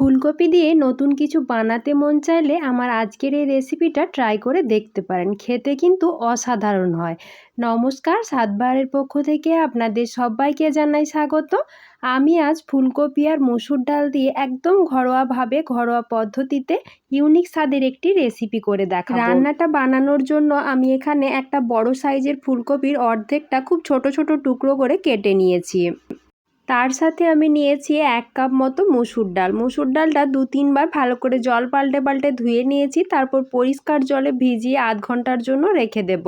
ফুলকপি দিয়ে নতুন কিছু বানাতে মন চাইলে আমার আজকের এই রেসিপিটা ট্রাই করে দেখতে পারেন। খেতে কিন্তু অসাধারণ হয়। নমস্কার, সাতবারের পক্ষ থেকে আপনাদের সবাইকে জানাই স্বাগত। আমি আজ ফুলকপি আর মসুর ডাল দিয়ে একদম ঘরোয়াভাবে, ঘরোয়া পদ্ধতিতে ইউনিক স্বাদের একটি রেসিপি করে দেখা রান্নাটা বানানোর জন্য আমি এখানে একটা বড় সাইজের ফুলকপির অর্ধেকটা খুব ছোট ছোট টুকরো করে কেটে নিয়েছি। তার সাথে আমি নিয়েছি এক কাপ মতো মুসুর ডাল। মুসুর ডালটা দু তিনবার ভালো করে জল পাল্টে পাল্টে ধুয়ে নিয়েছি, তারপর পরিষ্কার জলে ভিজিয়ে আধ ঘণ্টার জন্য রেখে দেব।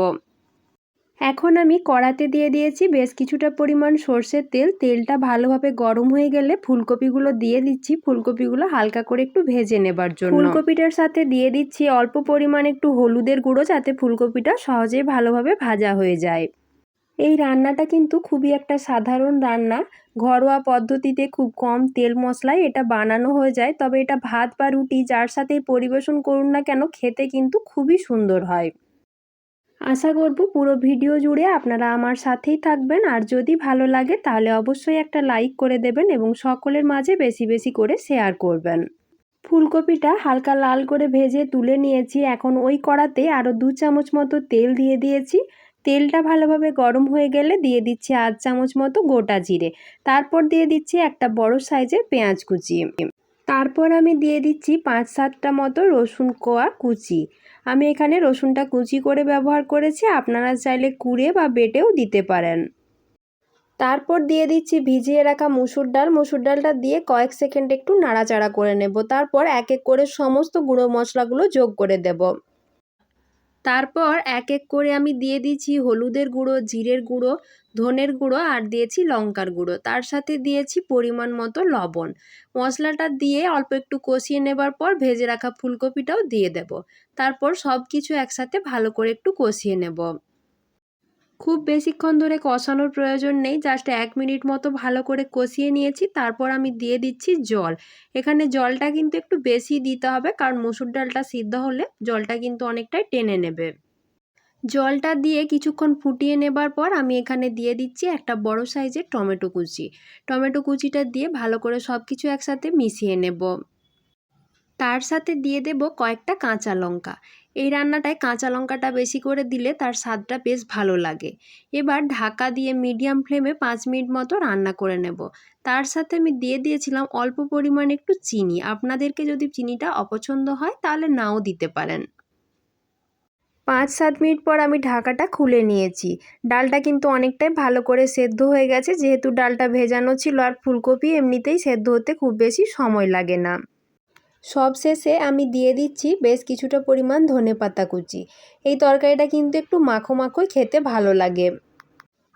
এখন আমি কড়াতে দিয়ে দিয়েছি বেশ কিছুটা পরিমাণ সর্ষের তেল। তেলটা ভালোভাবে গরম হয়ে গেলে ফুলকপিগুলো দিয়ে দিচ্ছি। ফুলকপিগুলো হালকা করে একটু ভেজে নেবার জন্য। ফুলকপিটার সাথে দিয়ে দিচ্ছি অল্প পরিমাণ একটু হলুদের গুঁড়ো যাতে ফুলকপিটা সহজেই ভালোভাবে ভাজা হয়ে যায়। এই রান্নাটা কিন্তু খুবই একটা সাধারণ রান্না। ঘরোয়া পদ্ধতিতে খুব কম তেল মশলায় এটা বানানো হয়ে যায়, তবে এটা ভাত বা রুটি যার সাথেই পরিবেশন করুন না কেন, খেতে কিন্তু খুবই সুন্দর হয়। আশা করব পুরো ভিডিও জুড়ে আপনারা আমার সাথেই থাকবেন, আর যদি ভালো লাগে তাহলে অবশ্যই একটা লাইক করে দেবেন এবং সকলের মাঝে বেশি বেশি করে শেয়ার করবেন। ফুলকপিটা হালকা লাল করে ভেজে তুলে নিয়েছি, এখন ওই কড়াতে আরও দু চামচ মতো তেল দিয়ে দিয়েছি। তেলটা ভালোভাবে গরম হয়ে গেলে দিয়ে দিচ্ছি আধ চামচ মতো গোটা জিরে। তারপর দিয়ে দিচ্ছি একটা বড় সাইজের পেঁয়াজ কুচি। তারপর আমি দিয়ে দিচ্ছি পাঁচ সাতটা মতো রসুন কোয়া কুচি। আমি এখানে রসুনটা কুচি করে ব্যবহার করেছি, আপনারা চাইলে কুড়ে বা বেটেও দিতে পারেন। তারপর দিয়ে দিচ্ছি ভিজিয়ে রাখা মুসুর ডাল। মুসুর ডালটা দিয়ে কয়েক সেকেন্ড একটু নাড়াচাড়া করে নেব। তারপর এক এক করে সমস্ত গুঁড়ো মশলাগুলো যোগ করে দেব। তারপর এক এক করে আমি দিয়ে দিয়েছি হলুদের গুঁড়ো, জিরের গুঁড়ো, ধনের গুঁড়ো আর দিয়েছি লঙ্কার গুঁড়ো। তার সাথে দিয়েছি পরিমাণ মতো লবণ। মশলাটা দিয়ে অল্প একটু কষিয়ে নেবার পর ভেজে রাখা ফুলকপিটাও দিয়ে দেব। তারপর সব কিছু একসাথে ভালো করে একটু কষিয়ে নেব। খুব বেশিক্ষণ ধরে কষানোর প্রয়োজন নেই জাস্ট এক মিনিট মতো ভালো করে কষিয়ে নিয়েছি, তারপর আমি দিয়ে দিচ্ছি জল। এখানে জলটা কিন্তু একটু বেশি দিতে হবে, কারণ মসুর ডালটা সিদ্ধ হলে জলটা কিন্তু অনেকটাই টেনে নেবে। জলটা দিয়ে কিছুক্ষণ ফুটিয়ে নেবার পর আমি এখানে দিয়ে দিচ্ছি একটা বড় সাইজের টমেটো কুচি। টমেটো কুচিটা দিয়ে ভালো করে সব কিছু একসাথে মিশিয়ে নেব। তার সাথে দিয়ে দেব কয়েকটা কাঁচা লঙ্কা। এই রান্নাটায় কাঁচা লঙ্কাটা বেশি করে দিলে তার স্বাদটা বেশ ভালো লাগে। এবার ঢাকা দিয়ে মিডিয়াম ফ্লেমে পাঁচ মিনিট মতো রান্না করে নেব। তার সাথে আমি দিয়ে দিয়েছিলাম অল্প পরিমাণ একটু চিনি। আপনাদেরকে যদি চিনিটা অপছন্দ হয়, তাহলে নাও দিতে পারেন। পাঁচ সাত মিনিট পর আমি ঢাকাটা খুলে নিয়েছি। ডালটা কিন্তু অনেকটাই ভালো করে সেদ্ধ হয়ে গেছে। যেহেতু ডালটা ভেজানো ছিল আর ফুলকপি এমনিতেই সেদ্ধ হতে খুব বেশি সময় লাগে না। সব শেষে আমি দিয়ে দিচ্ছি বেশ কিছুটা পরিমাণ ধনে পাতা কুচি। এই তরকারিটা কিন্তু একটু মাখো মাখোই খেতে ভালো লাগে।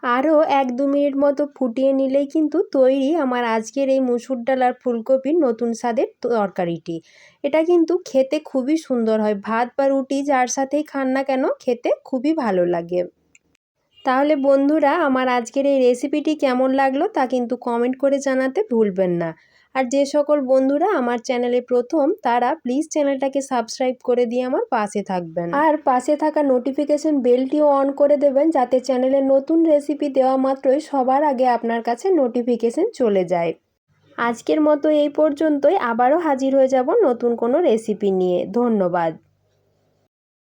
আরও এক দু মিনিট মতো ফুটিয়ে নিলেই কিন্তু তৈরি আমার আজকের এই মুসুর ডাল আর ফুলকপির নতুন স্বাদের তরকারিটি। এটা কিন্তু খেতে খুবই সুন্দর হয়, ভাত বা রুটি যার সাথেই খান না কেন খেতে খুবই ভালো লাগে। তাহলে বন্ধুরা, আমার আজকের এই রেসিপিটি কেমন লাগল তা কিন্তু কমেন্ট করে জানাতে ভুলবেন না। আর যে সকল বন্ধুরা আমার চ্যানেলে প্রথম, তারা প্লিজ চ্যানেলটাকে সাবস্ক্রাইব করে দিয়ে আমার পাশে থাকবেন। আর পাশে থাকা নোটিফিকেশন বেলটিও অন করে দেবেন, যাতে চ্যানেলে নতুন রেসিপি দেওয়া মাত্রই সবার আগে আপনার কাছে নোটিফিকেশন চলে যায়। আজকের মতো এই পর্যন্তই, আবারও হাজির হয়ে যাব নতুন কোনো রেসিপি নিয়ে। ধন্যবাদ।